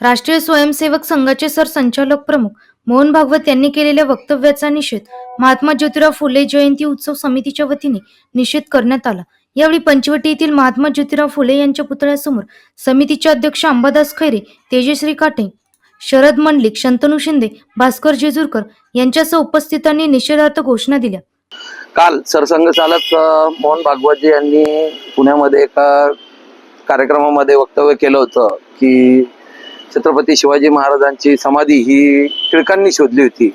राष्ट्रीय स्वयंसेवक संघाचे सरसंचालक प्रमुख मोहन भागवत यांनी केलेल्या वक्तव्याचा निषेध महात्मा ज्योतिराव फुले जयंती उत्सव समितीच्या वतीने निषेध करण्यात आला. यावेळी पंचवटी येथील महात्मा ज्योतिराव फुले यांच्या पुतळ्यासमोर समितीचे अध्यक्ष अंबादास खैरे तेजश्री काटे शरद मंडलिक शंतनू शिंदे भास्कर जेजूरकर यांच्यासह उपस्थितांनी निषेधार्थ घोषणा दिल्या. काल सरसंघ चालक मोहन भागवतजी यांनी पुण्यामध्ये एका कार्यक्रमामध्ये वक्तव्य केलं होतं की छत्रपती शिवाजी महाराजांची समाधी ही टिळकांनी शोधली होती.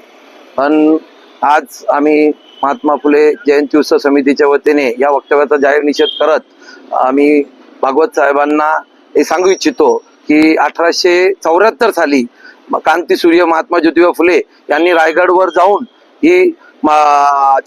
पण आज आम्ही महात्मा फुले जयंती उत्सव समितीच्या वतीने या वक्तव्याचा जाहीर निषेध करत आम्ही भागवत साहेबांना हे सांगू इच्छितो की अठराशे चौऱ्याहत्तर साली कांती सूर्य महात्मा ज्योतिबा फुले यांनी रायगडवर जाऊन ही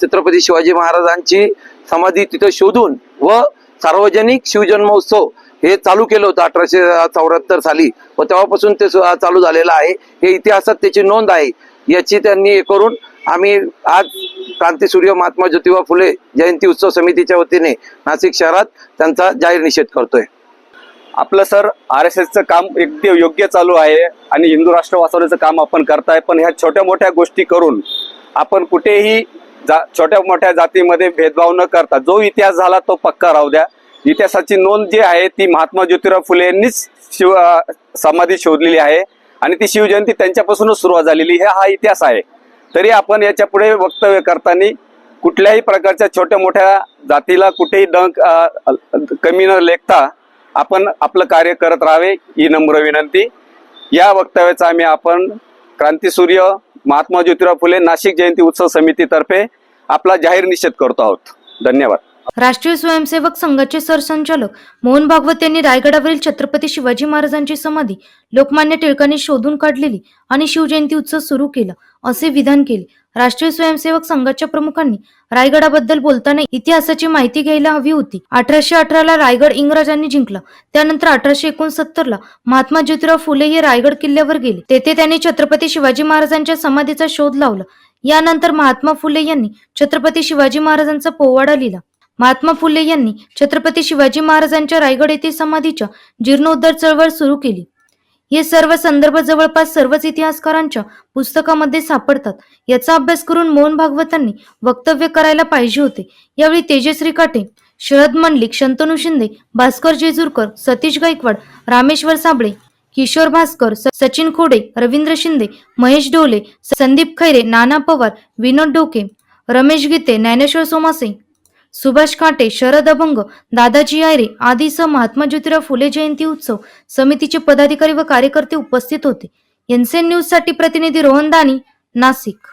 छत्रपती शिवाजी महाराजांची समाधी तिथं शोधून व सार्वजनिक शिवजन्मोत्सव हे चालू केलं होतं अठराशे चौऱ्याहत्तर साली. व तेव्हापासून ते चालू झालेलं आहे. हे इतिहासात त्याची नोंद आहे. याची त्यांनी हे करून आम्ही आज क्रांतीसूर्य महात्मा ज्योतिबा फुले जयंती उत्सव समितीच्या वतीने नाशिक शहरात त्यांचा जाहीर निषेध करतोय. आपलं सर आर एस एसचं काम अगदी योग्य चालू आहे आणि हिंदू राष्ट्र वाचवण्याचं काम आपण करताय पण ह्या छोट्या मोठ्या गोष्टी करून आपण कुठेही जा छोट्या मोठ्या जातीमध्ये भेदभाव न करता जो इतिहास झाला तो पक्का राहू द्या. इतिहासाची नोंद जी आहे ती महात्मा ज्योतिराव फुले यांनीच शिव समाधी शोधलेली आहे आणि ती शिवजयंती त्यांच्यापासूनच सुरुवात झालेली. हे हा इतिहास आहे. तरी आपण याच्यापुढे वक्तव्य करताना कुठल्याही प्रकारच्या छोट्या मोठ्या जातीला कुठेही डंक कमी न लेखता आपण आपलं कार्य करत राहावे ही नम्र विनंती. या वक्तव्याचा आम्ही आपण क्रांतीसूर्य महात्मा ज्योतिराव फुले नाशिक जयंती उत्सव समितीतर्फे आपला जाहीर निषेध करतो आहोत. धन्यवाद. राष्ट्रीय स्वयंसेवक संघाचे सरसंचालक मोहन भागवत यांनी रायगडावरील छत्रपती शिवाजी महाराजांची समाधी लोकमान्य टिळकांनी शोधून काढलेली आणि शिवजयंती उत्सव सुरू केला असे विधान केले. राष्ट्रीय स्वयंसेवक संघाच्या प्रमुखांनी रायगडाबद्दल बोलताना इतिहासाची माहिती घ्यायला हवी होती. अठराशे अठराला रायगड इंग्रजांनी जिंकला. त्यानंतर अठराशे एकोणसत्तर ला महात्मा ज्योतिराव फुले हे रायगड किल्ल्यावर गेले. तेथे त्यांनी छत्रपती शिवाजी महाराजांच्या समाधीचा शोध लावला. यानंतर महात्मा फुले यांनी छत्रपती शिवाजी महाराजांचा पोवाडा लिहिला. महात्मा फुले यांनी छत्रपती शिवाजी महाराजांच्या रायगड येथील समाधीच्या जीर्णोद्धार चळवळ सुरू केली. हे सर्व संदर्भ जवळपास सर्वच इतिहासकारांच्या पुस्तकामध्ये सापडतात. याचा अभ्यास करून मोहन भागवतांनी वक्तव्य करायला पाहिजे होते. यावेळी तेजश्री काटे शरद मंडलिक शंतनू शिंदे भास्कर जेजूरकर सतीश गायकवाड रामेश्वर साबळे किशोर भास्कर सचिन खोडे रवींद्र शिंदे महेश डोले संदीप खैरे नाना पवार विनोद डोके रमेश गीते ज्ञानेश्वर सोमासे सुभाष काटे शरद अभंग दादाजी आयरे आदीसह महात्मा ज्योतिराव फुले जयंती उत्सव समितीचे पदाधिकारी व कार्यकर्ते उपस्थित होते. एनसीएन न्यूजसाठी प्रतिनिधी रोहन दानी नाशिक.